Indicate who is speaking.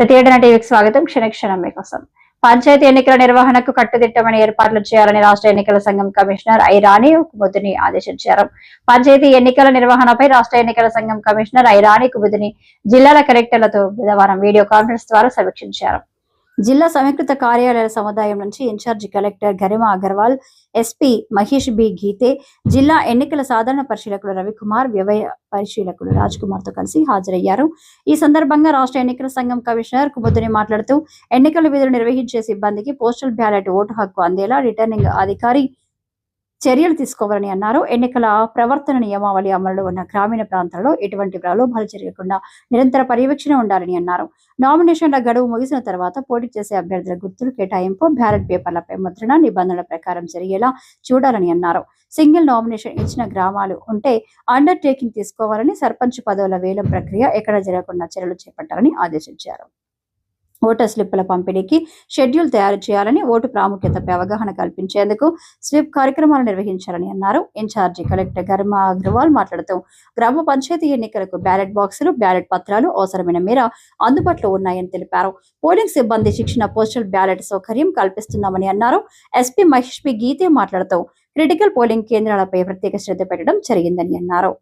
Speaker 1: ప్రతిఘటన టీవీకి స్వాగతం. క్షణక్షణం మీకోసం. పంచాయతీ ఎన్నికల నిర్వహణకు కట్టుదిట్టమైన ఏర్పాట్లు చేయాలని రాష్ట్ర ఎన్నికల సంఘం కమిషనర్ ఐ రాణి కుముదిని ఆదేశించారు. పంచాయతీ ఎన్నికల నిర్వహణపై రాష్ట్ర ఎన్నికల సంఘం కమిషనర్ ఐ రాణి కుముదిని జిల్లాల కలెక్టర్లతో బుధవారం వీడియో కాన్ఫరెన్స్ ద్వారా సమీక్షించారు. జిల్లా సంయుక్త కార్యాలయాల సముదాయం నుంచి incharge collector Garima Agarwal SP Mahesh B Geete జిల్లా ఎన్నికల సాధారణ పరిశీలకులు రవికుమార్ వ్యవయ పరిశీలకులు రాజ్ కుమార్తో కలిసి హాజరయ్యారు. ఈ సందర్భంగా రాష్ట్ర ఎన్నికల సంఘం కమిషనర్ కుముద్దుని మాట్లాడుతూ ఎన్నికల విధులు నిర్వహించే సిబ్బందికి పోస్టల్ బ్యాలెట్ ఓటు హక్కు అందేలా రిటర్నింగ్ అధికారి చర్యలు తీసుకోవాలని అన్నారు. ఎన్నికల ప్రవర్తన నియమావళి అమలులో ఉన్న గ్రామీణ ప్రాంతాల్లో ఎటువంటి ప్రలోభాలు జరగకుండా నిరంతర పర్యవేక్షణ ఉండాలని అన్నారు. నామినేషన్ల గడువు ముగిసిన తర్వాత పోటీ చేసే అభ్యర్థుల గుర్తులు కేటాయింపు బ్యాలెట్ పేపర్లపై ముద్రణ నిబంధనల ప్రకారం జరిగేలా చూడాలని అన్నారు. సింగిల్ నామినేషన్ ఇచ్చిన గ్రామాలు ఉంటే అండర్ టేకింగ్ తీసుకోవాలని సర్పంచ్ పదవుల వేలం ప్రక్రియ ఎక్కడ జరగకుండా చర్యలు చేపట్టాలని ఆదేశించారు. ఓటర్ స్లిప్పుల పంపిణీకి షెడ్యూల్ తయారు చేయాలని ఓటు ప్రాముఖ్యతపై అవగాహన కల్పించేందుకు స్విప్ కార్యక్రమాలు నిర్వహించాలని అన్నారు. ఇన్ఛార్జి కలెక్టర్ గర్మ అగ్రవాల్ మాట్లాడుతూ గ్రామ పంచాయతీ ఎన్నికలకు బ్యాలెట్ బాక్సులు బ్యాలెట్ పత్రాలు అవసరమైన మేర అందుబాటులో ఉన్నాయని తెలిపారు. పోలింగ్ సిబ్బంది శిక్షణ పోస్టల్ బ్యాలెట్ సౌకర్యం కల్పిస్తున్నామని అన్నారు. SP Mahesh P. గీతే మాట్లాడుతూ క్రిటికల్ పోలింగ్ కేంద్రాలపై ప్రత్యేక శ్రద్ధ పెట్టడం జరిగిందని అన్నారు.